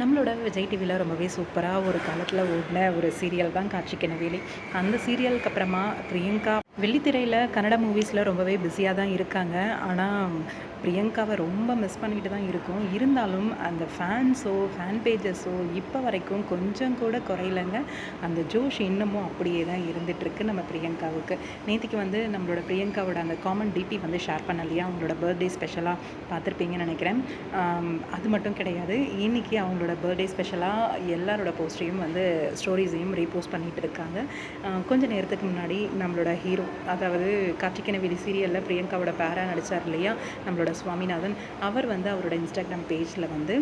நம்மளோட விஜய் டிவியில் ரொம்பவே சூப்பராக ஒரு காலத்தில் ஓடின ஒரு சீரியல் தான் காட்சிக்கின வேலை. அந்த சீரியலுக்கு அப்புறமா பிரியங்கா வெள்ளித்திரையில் கன்னட மூவிஸில் ரொம்பவே பிஸியாக தான் இருக்காங்க. ஆனால் பிரியங்காவை ரொம்ப மிஸ் பண்ணிட்டு தான் இருக்கும். இருந்தாலும் அந்த ஃபேன்ஸோ ஃபேன் பேஜஸோ இப்போ வரைக்கும் கொஞ்சம் கூட குறையிலங்க. அந்த ஜோஷ் இன்னமும் அப்படியே தான் இருந்துகிட்ருக்கு நம்ம பிரியங்காவுக்கு. நேற்றுக்கு வந்து நம்மளோட பிரியங்காவோட அந்த காமன் டிபி வந்து ஷேர் பண்ணலையா? அவங்களோட பர்த்டே ஸ்பெஷலாக பார்த்துருப்பீங்கன்னு நினைக்கிறேன். அது மட்டும் கிடையாது. இன்றைக்கி அவங்களோட பர்த்டே ஸ்பெஷலாக எல்லாரோட போஸ்டையும் வந்து ஸ்டோரிஸையும் ரீபோஸ்ட் பண்ணிகிட்டு இருக்காங்க. கொஞ்சம் கொஞ்ச நேரத்துக்கு முன்னாடி நம்மளோட ஹீரோ அதாவது கார்த்திகேன வெளி சீரியலில் பிரியங்காவோட பேரா நடித்தார் இல்லையா நம்மளோட சுவாமிநாதன் அவர் வந்து அவரோட இன்ஸ்டாகிராம் பேஜில் வந்து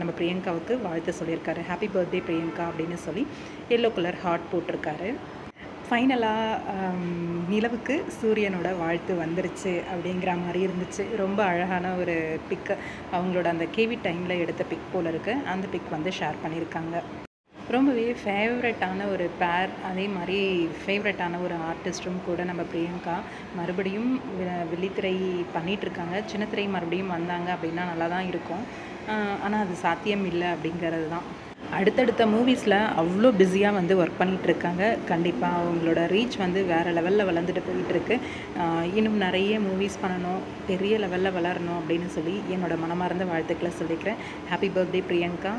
நம்ம பிரியங்காவுக்கு வாழ்த்து சொல்லியிருக்காரு. ஹாப்பி பர்த்டே பிரியங்கா அப்படின்னு சொல்லி எல்லோ கலர் ஹார்ட் போட்டிருக்காரு. ஃபைனலாக um, நிலவுக்கு சூரியனோட வாழ்த்து வந்துருச்சு அப்படிங்கிற மாதிரி இருந்துச்சு. ரொம்ப அழகான ஒரு பிக்கு அவங்களோட அந்த கேவி டைமில் எடுத்த பிக் போல் இருக்குது அந்த பிக் வந்து ஷேர் பண்ணியிருக்காங்க ரொம்பவே ஃபேவரட்டான ஒரு பேர் அதே மாதிரி ஃபேவரட்டான ஒரு ஆர்டிஸ்ட்டும் கூட நம்ம பிரியங்கா மறுபடியும் வெள்ளித்திரை பண்ணிகிட்ருக்காங்க இருக்காங்க. சின்னத்திரை மறுபடியும் வந்தாங்க அப்படின்னா நல்லா தான் இருக்கும் ஆனால் அது சாத்தியம் இல்லை அப்படிங்கிறது தான். அடுத்தடுத்த மூவிஸில் அவ்வளோ பிஸியாக வந்து ஒர்க் பண்ணிகிட்ருக்காங்க கண்டிப்பாக அவங்களோட ரீச் வந்து வேறு லெவலில் வளர்ந்துட்டு போயிட்டுருக்கு. இன்னும் நிறைய மூவிஸ் பண்ணணும் பெரிய லெவலில் வளரணும் அப்படின்னு சொல்லி என்னோட மனமார்ந்த வாழ்த்துக்களை சொல்லிக்கிறேன். Happy birthday Priyanka